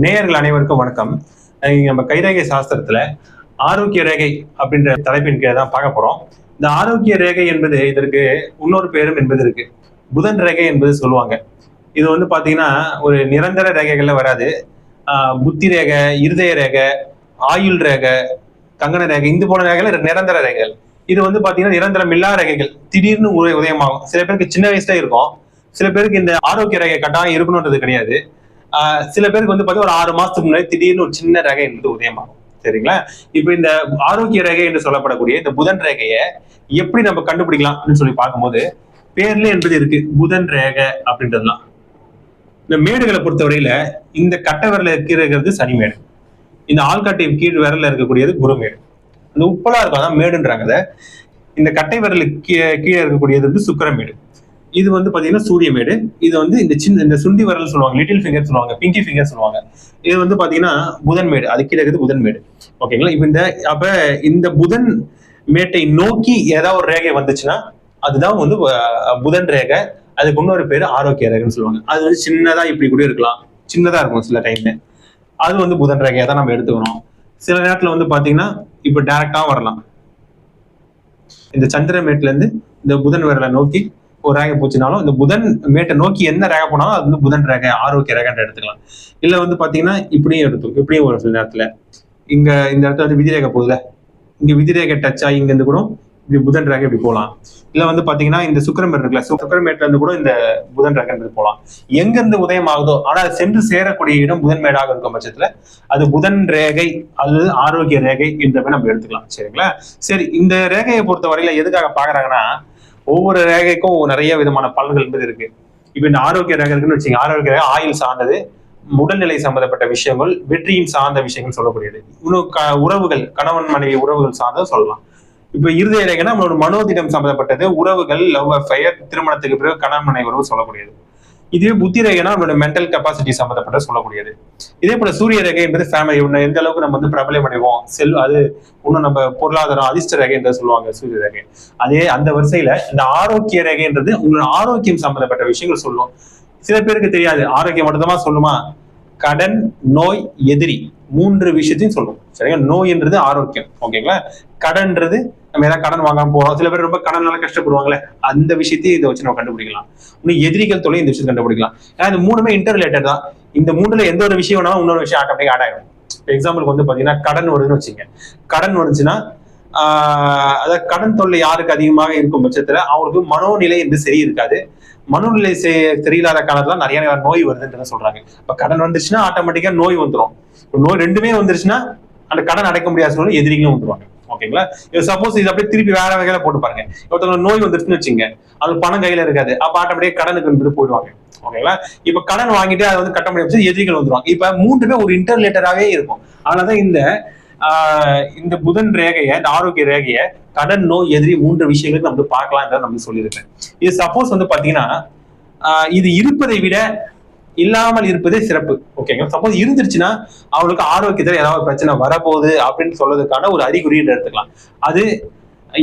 நேயர்கள் அனைவருக்கும் வணக்கம். நம்ம கைரேகை சாஸ்திரத்துல ஆரோக்கிய ரேகை அப்படின்ற தலைப்பின் கீழே தான் பார்க்க போறோம். இந்த ஆரோக்கிய ரேகை என்பது இதற்கு இன்னொரு பேரும் என்பது இருக்கு. புதன் ரேகை என்பது சொல்லுவாங்க. இது வந்து பாத்தீங்கன்னா ஒரு நிரந்தர ரேகைகள்ல வராது. புத்தி ரேகை இருதய ரேகை ஆயுள் ரேகை கங்கண ரேகை இந்த போல ரேகைகள் நிரந்தர ரேகைகள். இது வந்து பாத்தீங்கன்னா நிரந்தரம் இல்லா ரேகைகள். திடீர்னு உதயமாகும். சில பேருக்கு சின்ன வயசுல இருக்கும். சில பேருக்கு இந்த ஆரோக்கிய ரேகை கட்டாயம் இருக்கணுன்றது கிடையாது. சில பேருக்கு வந்து பாத்தீங்கன்னா ஒரு ஆறு மாசத்துக்கு முன்னாடி திடீர்னு ஒரு சின்ன ரேகை என்பது உதயமாகும். சரிங்களா? இப்போ இந்த ஆரோக்கிய ரேகை என்று சொல்லப்படக்கூடிய இந்த புதன் ரேகையை எப்படி நம்ம கண்டுபிடிக்கலாம் அப்படின்னு சொல்லி பார்க்கும்போது பேர்ல என்பது இருக்கு. புதன் ரேகை அப்படின்றதுலாம் இந்த மேடுகளை பொறுத்தவரையில இந்த கட்டை விரல இருக்கிறது சனி மேடு. இந்த ஆள்காட்டி கீழ் விரல இருக்கக்கூடியது குருமேடு இந்த உப்பலா இருக்கும். அதான் மேடுன்றாங்க இந்த கட்டை விரலுக்கு கீழே கீழே இருக்கக்கூடியது வந்து சுக்கிரமேடு. இது வந்து பாத்தீங்கன்னா சூரியமேடு இது வந்து இந்த சின்ன இந்த சுண்டி விரல் சொல்லுவாங்க லிட்டில் ஃபிங்கர் சொல்லுவாங்க பிங்கி ஃபிங்கர் சொல்லுவாங்க. இது வந்து பாத்தீங்கன்னா புதன் மேடு. அது கீழே இருக்குது புதன் மேடு. ஓகேங்களா இப்போ இந்த அப்ப இந்த புதன் மேட்டை நோக்கி ஏதாவது ஒரு ரேகை வந்துச்சுன்னா அதுதான் வந்து புதன் ரேகை. அதுக்கு இன்னொரு பேர் ஆரோக்கிய ரேகைன்னு சொல்லுவாங்க. அது வந்து சின்னதா இப்படி கூட இருக்கலாம். சின்னதா இருக்கும் சில டைம்ல அது வந்து புதன் ரேகையை தான் நம்ம எடுத்துக்கணும். சில நேரத்துல வந்து பாத்தீங்கன்னா இப்போ டைரக்டா வரலாம். இந்த சந்திர மேட்ல இருந்து இந்த புதன் விரலை நோக்கி ஒரு ரேகை போச்சுனாலும் இந்த புதன் மேட்டை நோக்கி என்ன ரேகை போனாலும் அது வந்து புதன் ரேகை ஆரோக்கிய ரேகைன்னு எடுத்துக்கலாம். இல்ல வந்து பாத்தீங்கன்னா இப்படியும் எடுத்துக்கும் இப்படியும் ஒரு சில நேரத்துல. இங்க இந்த இடத்துல வந்து விதிரேகை போகுதுல. இங்க விதிரேகை டச் ஆகி இங்க இருந்து கூட இப்படி புதன் ரேகை இப்படி போகலாம். இல்ல வந்து பாத்தீங்கன்னா இந்த சுக்கிரமேட் இருக்குல்ல சுக்கரமேட்ல இருந்து கூட இந்த புதன் ரேகை போகலாம். எங்க இருந்து உதயம் ஆகுதோ ஆனா அது சென்று சேரக்கூடிய இடம் புதன் மேடாக இருக்கும் பட்சத்துல அது புதன் ரேகை அல்லது ஆரோக்கிய ரேகை என்றவே நம்ம எடுத்துக்கலாம். சரிங்களா? சரி இந்த ரேகையை பொறுத்த வரையில எதுக்காக பாக்குறாங்கன்னா ஒவ்வொரு ரேகைக்கும் நிறைய விதமான பலன்கள் என்பது இருக்கு. இப்ப இந்த ஆரோக்கிய ரேகை இருக்குன்னு வச்சுங்க ஆரோக்கிய ரேகை ஆயுள் சார்ந்தது உடல்நிலை சம்பந்தப்பட்ட விஷயங்கள் வெற்றியின் சார்ந்த விஷயங்கள் சொல்லக்கூடியது. இன்னும் க- உறவுகள் கணவன் மனைவி உறவுகள் சார்ந்த சொல்லலாம். இப்ப இருதய ரேகைன்னா நம்மளோட மனோதிடம் சம்பந்தப்பட்டது உறவுகள் லவ் அஃபயர் திருமணத்துக்கு பிறகு கணவன் மனைவி உறவு சொல்லக்கூடியது. இதுவே புத்தி ரேகைனா நம்மளோட மென்டல் கெப்பாசிட்டி சம்பந்தப்பட்ட சொல்லக்கூடியது. இதே போல சூரிய ரேகை என்பது ஃபேமிலி ஒன்று எந்த அளவுக்கு நம்ம வந்து பிரபலம் அடைவோம் செல் அது இன்னும் நம்ம பொருளாதாரம் அதிர்ஷ்ட ரேகை என்று சொல்லுவாங்க சூரிய ரேகை. அதே அந்த வரிசையில இந்த ஆரோக்கிய ரேகைன்றது உங்களோட ஆரோக்கியம் சம்பந்தப்பட்ட விஷயங்கள் சொல்லும். சில பேருக்கு தெரியாது ஆரோக்கியம் மட்டும்தான் சொல்லுமா? கடன் நோய் எதிரி மூன்று விஷயத்தையும் சொல்லும் சரியா? நோய்ன்றது ஆரோக்கியம். ஓகேங்களா? கடன்றது நம்ம ஏதாவது கடன் வாங்காம போறோம். சில பேர் ரொம்ப கடனால கஷ்டப்படுவாங்களே. அந்த விஷயத்தையும் இதை வச்சு நம்ம கண்டுபிடிக்கலாம். இன்னும் எதிரிகள் தொலை இந்த விஷயத்தை கண்டுபிடிக்கலாம். ஏன்னா இந்த மூணுமே இன்டர் ரிலேட்டட் தான். இந்த மூணுல எந்த ஒரு விஷயம் வேணாலும் இன்னொரு விஷயம் ஆட்டோமேட்டிக் ஆட் ஆகும் எக்ஸாம்பிளுக்கு வந்து பாத்தீங்கன்னா கடன் வருதுன்னு வச்சுங்க கடன் வந்துச்சுன்னா அதாவது கடன் தொல்லை யாருக்கு அதிகமாக இருக்கும் பட்சத்துல அவங்களுக்கு மனோநிலை என்று சரி இருக்காது மனுநிலை செ- சரியில்லாத காலத்துல நிறைய நோய் வருதுன்னு சொல்றாங்க. இப்ப கடன் வந்துருச்சுன்னா ஆட்டோமேட்டிக்கா நோய் வந்துடும் நோய் ரெண்டுமே வந்துருச்சுன்னா அந்த கடன் அடைக்க முடியாத சூழ்நிலை எதிரிகளும் வந்துருவாங்க. ஓகேங்களா இது சப்போஸ் இது அப்படியே திருப்பி வேற வகையில போட்டு பாருங்க. ஒருத்தவங்க நோய் வந்துருச்சுன்னு வச்சுங்க அது பணம் கையில இருக்காது. அப்ப ஆட்டோமேட்டிக்கா கடனுக்கு வந்துட்டு போயிடுவாங்க. ஓகேங்களா இப்ப கடன் வாங்கிட்டு அதை வந்து கட்ட முடியாது எதிரிகள் வந்துருவாங்க. இப்ப மூன்றுமே ஒரு இன்டர்லேட்டராகவே இருக்கும். அதனாலதான் இந்த இந்த புதன் ரேகையை இந்த ஆரோக்கிய ரேகையை கடன் நோய் எதிரி மூன்று விஷயங்களுக்கு நம்ம வந்து பார்க்கலாம் நம்ம சொல்லியிருக்கேன். இது சப்போஸ் வந்து பாத்தீங்கன்னா இது இருப்பதை விட இல்லாமல் இருப்பதே சிறப்பு. ஓகேங்களா சப்போஸ் இருந்துருச்சுன்னா அவங்களுக்கு ஆரோக்கியத்துல ஏதாவது பிரச்சனை வரப்போகுது அப்படின்னு சொல்றதுக்கான ஒரு அறிகுறி எடுத்துக்கலாம். அது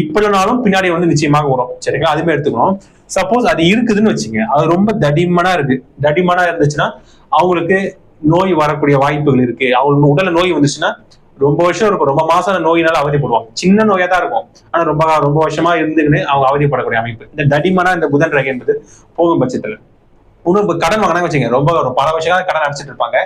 இப்படினாலும் பின்னாடி வந்து நிச்சயமாக வரும். சரிங்களா? அதுமே எடுத்துக்கணும். சப்போஸ் அது இருக்குதுன்னு வச்சுங்க அது ரொம்ப தடிமனா இருக்கு. தடிமனா இருந்துச்சுன்னா அவங்களுக்கு நோய் வரக்கூடிய வாய்ப்புகள் இருக்கு. அவங்க உடல நோய் வந்துச்சுன்னா ரொம்ப வருஷம் இருக்கும். ரொம்ப மாசம் நோயினால அவதிப்படுவாங்க சின்ன நோயா தான் இருக்கும். ஆனா ரொம்ப ரொம்ப வருஷமா இருந்துன்னு அவங்க அவதிப்படக்கூடிய அமைப்பு. இந்த தடிமனா இந்த புதன் ரகை என்பது போகும் பட்சத்துல. இன்னும் இப்ப கடன் வாங்கினா வச்சுங்க ரொம்ப பல வருஷம் கடன் அடைச்சிட்டு இருப்பாங்க.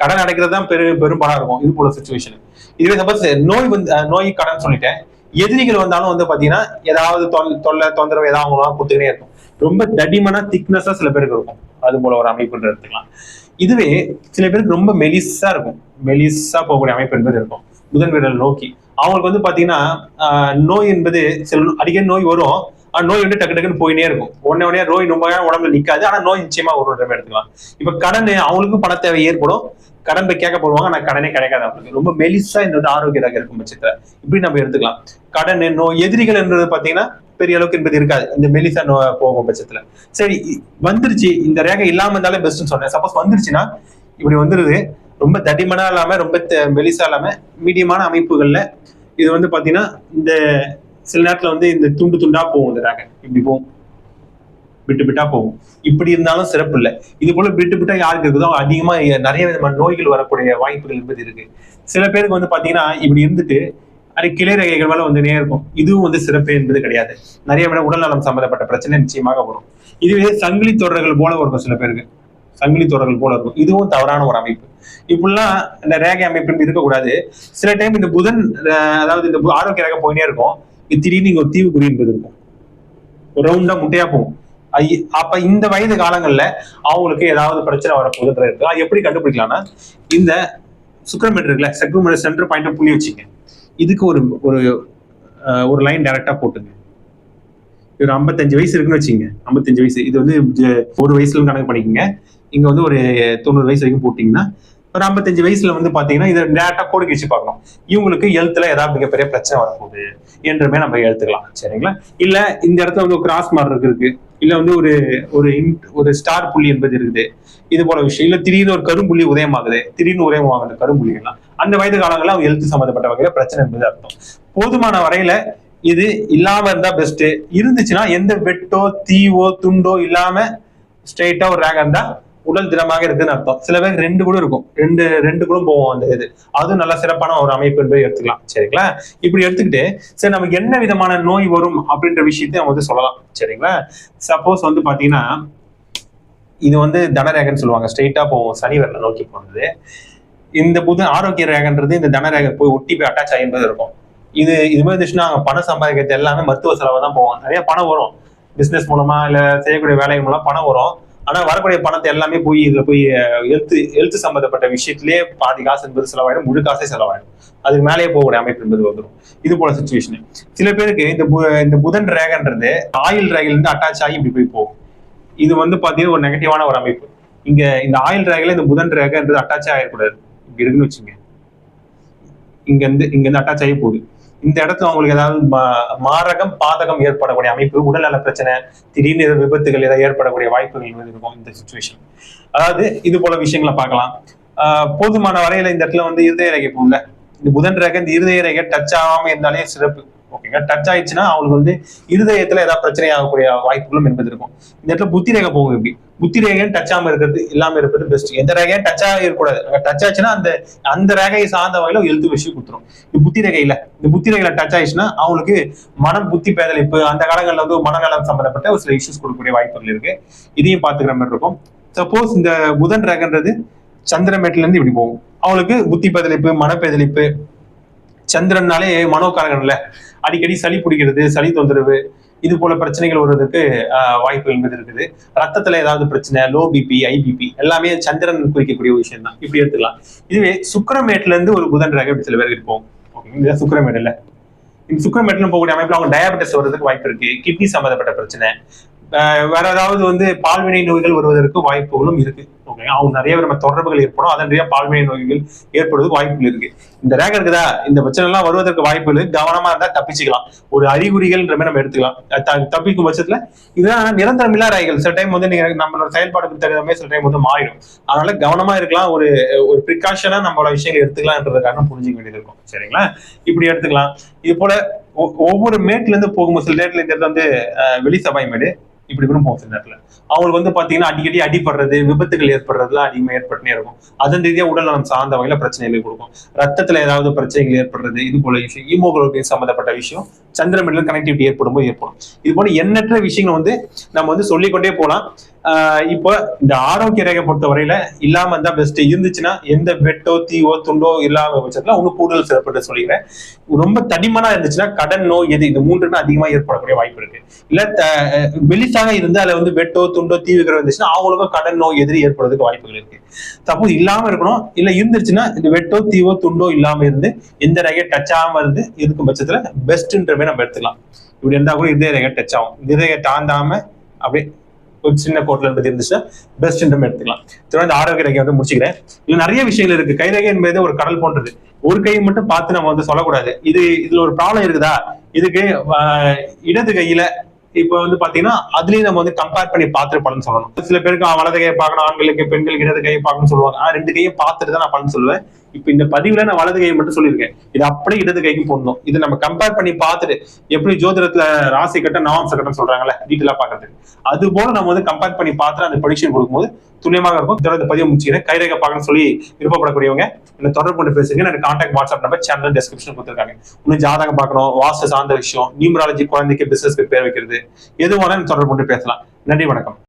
கடன் அடைக்கிறது தான் பெரு பெரும் இருக்கும். இது போல சுச்சுவேஷன் இதுவே சப்போஸ் நோய் வந்து நோய் கடன் சொல்லிட்டேன். எதிரிகள் வந்தாலும் வந்து பாத்தீங்கன்னா ஏதாவது தொல்லை தொந்தரவு ஏதாவது அவங்களாம் கொடுத்துக்கிட்டே இருக்கும். ரொம்ப தடிமனா திக்னஸா சில பேருக்கு இருக்கும். அது போல ஒரு அமைப்புன்ற எடுத்துக்கலாம். இதுவே சில பேருக்கு ரொம்ப மெலிசா இருக்கும். மெலிசா போகக்கூடிய அமைப்பு என்பது இருக்கும். முதன் விரல் நோக்கி. அவங்களுக்கு வந்து பாத்தீங்கன்னா ஆஹ் நோய் என்பது சில அடிக்கடி நோய் வரும். ஆனா நோய் வந்து டக்கு டக்குன்னு போயினே இருக்கும். உடனே உடனே நோய் ரொம்ப உடம்புல நிக்காது. ஆனா நோய் நிச்சயமா ஒரு ஒரு எடுத்துக்கலாம். இப்ப கடன் அவங்களுக்கும் பண தேவை ஏற்படும். கடன் போய் கேட்க போடுவாங்க ஆனா கடனே கிடைக்காது அவங்களுக்கு. ரொம்ப மெலிசா இந்த வந்து ஆரோக்கியதாக இருக்கும் பட்சத்துல. இப்படி நம்ம எடுத்துக்கலாம். கடன் நோய் எதிரிகள் என்றது பாத்தீங்கன்னா பெரிய அளவுக்கு என்பது இருக்காது. இந்த மெலிசா நோ போகும் பட்சத்துல. சரி வந்துருச்சு. இந்த ரேகை இல்லாம இருந்தாலே பெஸ்ட்னு சொன்னேன். சப்போஸ் வந்துருச்சுன்னா இப்படி வந்துருது. ரொம்ப தடிமனா இல்லாம ரொம்ப மெலிசா இல்லாம மீடியமான அமைப்புகள்ல இது வந்து பாத்தீங்கன்னா இந்த சில நேரத்துல வந்து இந்த துண்டு துண்டா போகும் இந்த ரேகை. இப்படி போகும். விட்டு விட்டா போகும். இப்படி இருந்தாலும் சிறப்பு இல்லை. இது போல விட்டு விட்டா யாருக்கு இருக்குதோ அவங்க அதிகமா நிறைய விதமான நோய்கள் வரக்கூடிய வாய்ப்புகள் என்பது இருக்கு. சில பேருக்கு வந்து பாத்தீங்கன்னா இப்படி இருந்துட்டு அது கிளை ரகைகள் மேல வந்து இருக்கும். இதுவும் வந்து சிறப்பு என்பது கிடையாது. நிறைய விட உடல்நலம் சம்பந்தப்பட்ட பிரச்சனை நிச்சயமாக வரும். இதுவே சங்கிலி தொடர்கள் போல இருக்கும் சில பேருக்கு. சங்கிலி தொடர்கள் போல இருக்கும். இதுவும் தவறான ஒரு அமைப்பு. இப்படிலாம் இந்த ரேகை அமைப்பு இருக்கக்கூடாது. சில டைம் இந்த புதன் அதாவது இந்த பு- ஆரோக்கிய ரேகை போயினே இருக்கும். இது திடீர்னு இங்க ஒரு தீவு குறி என்பது இருக்கும். ஒரு ரவுண்டா முட்டையா போகும். அப்ப இந்த வயது காலங்கள்ல அவங்களுக்கு ஏதாவது பிரச்சனை வரப்போகுதுன்ற இருக்கு. அது எப்படி கண்டுபிடிக்கலாம்னா இந்த சுக்கரமீட்டர் இருக்குல்ல செக்ரோமீட்டர் சென்டர் பாயிண்ட் புள்ளி வச்சுங்க. இதுக்கு ஒரு ஒரு ஒரு லைன் டைரக்டா போட்டுங்க. ஒரு ஐம்பத்தஞ்சு வயசு இருக்குன்னு வச்சுங்க. ஐம்பத்தஞ்சு வயசு. இது வந்து ஒரு வயசுல கணக்கு பண்ணிக்கோங்க. இங்க வந்து ஒரு தொண்ணூறு வயசு வரைக்கும் போட்டீங்கன்னா ஒரு ஐம்பத்தஞ்சு வயசுல வந்து பாத்தீங்கன்னா இதை டேரக்டா கோடிக்கு கழிச்சு பார்க்கணும். இவங்களுக்கு எழுத்துல ஏதாவது மிகப்பெரிய பிரச்சனை வரப்போகுது என்றுமே நம்ம எழுத்துக்கலாம் சரிங்களா? இல்ல இந்த இடத்துல வந்து கிராஸ் மார்க் இருக்கு இல்ல வந்து ஒரு ஒரு ஒரு ஸ்டார் புள்ளி என்பது இருக்குது. இது போல விஷயம். இல்ல திடீர்னு ஒரு கரும்புள்ளி உதயமாகுது. திடீர்னு உதயமாகுது கரும்புள்ளிகள்லாம். அந்த வயது காலங்களில் அவங்க எழுத்து சம்பந்தப்பட்ட வகையில பிரச்சனை என்பது அர்த்தம். போதுமான வரையில இது இல்லாம இருந்தா பெஸ்ட் இருந்துச்சுன்னா எந்த வெட்டோ தீவோ துண்டோ இல்லாம ஸ்ட்ரைட்டா ஒரு ரேக் இருந்தா உடல் தினமாக இருக்குன்னு அர்த்தம். சில பேர் ரெண்டு கூட இருக்கும். ரெண்டு ரெண்டு கூட போவோம் அந்த இது. அதுவும் நல்ல சிறப்பான ஒரு அமைப்பு என்பதை எடுத்துக்கலாம். சரிங்களா? இப்படி எடுத்துக்கிட்டு சரி நமக்கு என்ன விதமான நோய் வரும் அப்படின்ற விஷயத்தை நம்ம வந்து சொல்லலாம். சரிங்களா? சப்போஸ் வந்து பாத்தீங்கன்னா இது வந்து தனரேகன்னு சொல்லுவாங்க. ஸ்ட்ரெயிட்டா போவோம். சனி வரல நோக்கி போனது. இந்த புது ஆரோக்கிய ரேகன்றது இந்த தனரேகை போய் ஒட்டி போய் அட்டாச் ஆகின்றது இருக்கும். இது இது மாதிரி இருந்துச்சுன்னா அவங்க பணம் சம்பாதிக்கிறது எல்லாமே மருத்துவ செலவு தான் போவோம் நிறைய பணம் வரும். பிசினஸ் மூலமா இல்ல செய்யக்கூடிய வேலை மூலம் பணம் வரும். ஆனா வரக்கூடிய பணத்தை எல்லாமே போய் இதுல போய் எழுத்து எழுத்து சம்பந்தப்பட்ட விஷயத்திலே பாதி காசு என்பது செலவாயிடும் முழு காசே செலவாயிடும். அதுக்கு மேலேயே போகக்கூடிய அமைப்பு என்பது வந்துடும் இது போல சுச்சுவேஷன் சில பேருக்கு இந்த பு- இந்த புதன் ரேகன்றது ஆயில் ரேகில இருந்து அட்டாச் ஆகி இப்படி போய் போகும். இது வந்து பாத்தீங்கன்னா ஒரு நெகட்டிவான ஒரு அமைப்பு. இங்க இந்த ஆயில் ரேகில இந்த புதன் ரேகன்றது அட்டாச் ஆகிடக்கூடாது இப்படி இருக்குன்னு வச்சுங்க. இங்க இருந்து இங்க இருந்து அட்டாச் ஆகி போகுது. இந்த இடத்துல அவங்களுக்கு ஏதாவது மா- மாரகம் பாதகம் ஏற்படக்கூடிய அமைப்பு உடல்நல பிரச்சனை திடீர்னு விபத்துகள் ஏதாவது ஏற்படக்கூடிய வாய்ப்புகள் இருக்கும் இந்த சுச்சுவேஷன் அதாவது இது போல விஷயங்களை பார்க்கலாம். போதுமான வரையில இந்த இடத்துல வந்து இருதய ரேகை போகல இந்த புதன் ரேகை இந்த இருதய ரேகை டச் ஆகாம இருந்தாலே சிறப்பு. ஓகேங்க டச் ஆயிடுச்சுன்னா அவங்களுக்கு வந்து இருதயத்துல ஏதாவது பிரச்சனை ஆகக்கூடிய வாய்ப்புகளும் என்பது இருக்கும். இந்த இடத்துல புத்தி ரேகை போகும் எப்படி? புத்தி ரேகையும் டச் ஆகாம இருக்கிறது இல்லாம இருக்கிறது பெஸ்ட் எந்த ரேகையும் டச் ஆகக்கூடாது இருக்கக்கூடாது. டச் ஆச்சுன்னா அந்த அந்த ரேகையை சார்ந்த வகையில எழுத்து விஷயம் கொடுத்துரும். இந்த புத்தி ரேகையில இந்த புத்தி ரேகையில டச் ஆயிடுச்சுன்னா அவங்களுக்கு மனம் புத்தி பேதளிப்பு அந்த காலங்களில் வந்து மனநலம் சம்பந்தப்பட்ட ஒரு சில இஷ்யூஸ் கொடுக்கக்கூடிய வாய்ப்புகள் இருக்கு. இதையும் பாத்துக்கிற மாதிரி இருக்கும். சப்போஸ் இந்த புதன் ரேகன்றது சந்திரமேட்ல இருந்து இப்படி போகும். அவங்களுக்கு புத்தி பேதலிப்பு மனப்பேதலிப்பு சந்திரன்னாலே மனோகாரகன்ல அடிக்கடி சளி பிடிக்கிறது சளி தொந்தரவு இது போல பிரச்சனைகள் வர்றதுக்கு வாய்ப்புகள் வாய்ப்பு என்பது இருக்குது. ரத்தத்துல ஏதாவது பிரச்சனை லோ பிபி ஐபிபி எல்லாமே சந்திரன் குறிக்கக்கூடிய ஒரு விஷயம் தான் இப்படி எடுத்துக்கலாம். இதுவே சுக்கரமேட்ல இருந்து ஒரு புதன் ரேகை இப்படி சில பேர் இருப்போம் ஓகே சுக்கரமேட் இல்ல இந்த சுக்கரமேட்ல போகக்கூடிய அமைப்புல அவங்க டயபெட்டிஸ் வர்றதுக்கு வாய்ப்பு இருக்கு. கிட்னி சம்பந்தப்பட்ட பிரச்சனை வேற ஏதாவது வந்து பால்வினை நோய்கள் வருவதற்கு வாய்ப்புகளும் இருக்கு. ஓகே அவங்க நிறைய நம்ம தொடர்புகள் ஏற்படும். அதன் நிறைய பால்வினை நோய்கள் ஏற்படுவதற்கு வாய்ப்புகள் இருக்கு. இந்த ரேக் இருக்குதா? இந்த பிரச்சனை எல்லாம் வருவதற்கு வாய்ப்புகள் இருக்கு. கவனமா இருந்தா தப்பிச்சுக்கலாம். ஒரு அறிகுறிகள்ன்ற மாதிரி நம்ம எடுத்துக்கலாம். த- தப்பிக்கும் பட்சத்துல இதுதான் நிரந்தரம் இல்லா ராய்கள் சில டைம் வந்து நீங்க நம்மளோட செயல்பாடுக்கு தகுந்த மாதிரி சில டைம் வந்து மாறிடும். அதனால கவனமா இருக்கலாம். ஒரு ஒரு ப்ரிகாஷனா நம்மளோட விஷயங்கள் எடுத்துக்கலாம்ன்றதுக்காக புரிஞ்சுக்க வேண்டியது இருக்கும். சரிங்களா? இப்படி எடுத்துக்கலாம். இது போல ஒ- ஒவ்வொரு மேட்ல இருந்து போகும்போது சில நேரத்துல இந்த இடத்துல வந்து வெளி சபாய் மேடு இப்படி கூட போகும் சில அவங்களுக்கு வந்து பாத்தீங்கன்னா அடிக்கடி அடிபடுறது விபத்துகள் ஏற்படுறதுலாம் அதிகமாக ஏற்பட்டுனே இருக்கும். அதன் ரீதியாக உடல் நலம் சார்ந்த வகையில பிரச்சனைகள் கொடுக்கும். ரத்தத்துல ஏதாவது பிரச்சனைகள் ஏற்படுறது இது போல விஷயம். ஈமோகுளோபின் சம்பந்தப்பட்ட விஷயம். சந்திரமிடல கனெக்டிவிட்டி ஏற்படும் போது ஏற்படும். இது போல எண்ணற்ற விஷயங்கள் வந்து நம்ம வந்து சொல்லிக்கொண்டே போகலாம். இப்போ இந்த ஆரோக்கிய ரேகை பொறுத்த வரையில இல்லாம இருந்தா பெஸ்ட் இருந்துச்சுன்னா எந்த வெட்டோ தீவோ துண்டோ இல்லாம பட்சத்துல இன்னும் கூடுதல் சிறப்பு சொல்லிக்கிறேன். ரொம்ப தடிமனா இருந்துச்சுன்னா கடன் நோய் எது இந்த மூன்றுமே அதிகமா ஏற்படக்கூடிய வாய்ப்பு இருக்கு. இல்ல வெளிச்சாக அஹ் இருந்து அதுல வந்து வெட்டோ துண்டோ தீவுகள் இருந்துச்சுன்னா அவங்களுக்கும் கடன் நோய் எதிரி ஏற்படுறதுக்கு வாய்ப்புகள் இருக்கு. தப்போ இல்லாம இருக்கணும். இல்ல இருந்துச்சுன்னா இந்த வெட்டோ தீவோ துண்டோ இல்லாம இருந்து எந்த ரேகை டச் ஆகாம இருந்து இருக்கும் பட்சத்துல பெஸ்ட்ன்ற மாதிரி நம்ம எடுத்துக்கலாம். இப்படி இருந்தா கூட இதய ரேகை டச் ஆகும். இதய ரேகை தாண்டாம அப்படியே ஒரு சின்ன கோட்ல இருந்து இருந்துச்சுன்னா பெஸ்ட் நம்ம எடுத்துக்கலாம். தொடர்ந்து ஆரோக்கிய ரேகை வந்து முடிச்சுக்கிறேன். இதுல நிறைய விஷயங்கள் இருக்கு. கைரேகை என்பது ஒரு கடல் போன்றது. ஒரு கையை மட்டும் பார்த்து நம்ம வந்து சொல்லக்கூடாது. இது இதுல ஒரு ப்ராப்ளம் இருக்குதா? இதுக்கு இடது கையில இப்ப வந்து பாத்தீங்கன்னா அதுலயும் நம்ம வந்து கம்பேர் பண்ணி பார்த்துட்டு பலன் சொல்லணும். சில பேருக்கு வலது கையை பார்க்கணும். ஆண்களுக்கு பெண்களுக்கு இடது கையை பார்க்கணும்னு சொல்லுவாங்க. ரெண்டு கையை பார்த்துட்டு தான் நான் பலன் சொல்லுவேன். இப்போ இந்த பதிவுல நான் வலது கையை மட்டும் சொல்லியிருக்கேன். இது அப்படியே இடது கைக்கு போடணும். இதை நம்ம கம்பேர் பண்ணி பார்த்துட்டு எப்படி ஜோதிடத்துல ராசி கட்டம் நவாம்ச கட்டம் சொல்றாங்கல்ல டீட்டெயிலா பாக்குறதுக்கு அது போல நம்ம வந்து கம்பேர் பண்ணி பார்த்துட்டு அந்த ப்ரொடிக்ஷன் கொடுக்கும்போது துல்லியமாக இருக்கும். தொடர்ந்து பதிவு முடிச்சுக்கிறேன். கைரேகை பார்க்கணும்னு சொல்லி விருப்பப்படக்கூடியவங்க என்ன தொடர்பு கொண்டு பேசுங்க. எனக்கு contact WhatsApp number channel description கொடுத்துருக்காங்க. இன்னும் ஜாதகம் பார்க்கணும். வாஸ்து சார்ந்த விஷயம் நியூமராலஜி குழந்தைக்கு பிசினஸ் பேர் வைக்கிறது. எதுவான தொடர்பு கொண்டு பேசலாம். நன்றி வணக்கம்.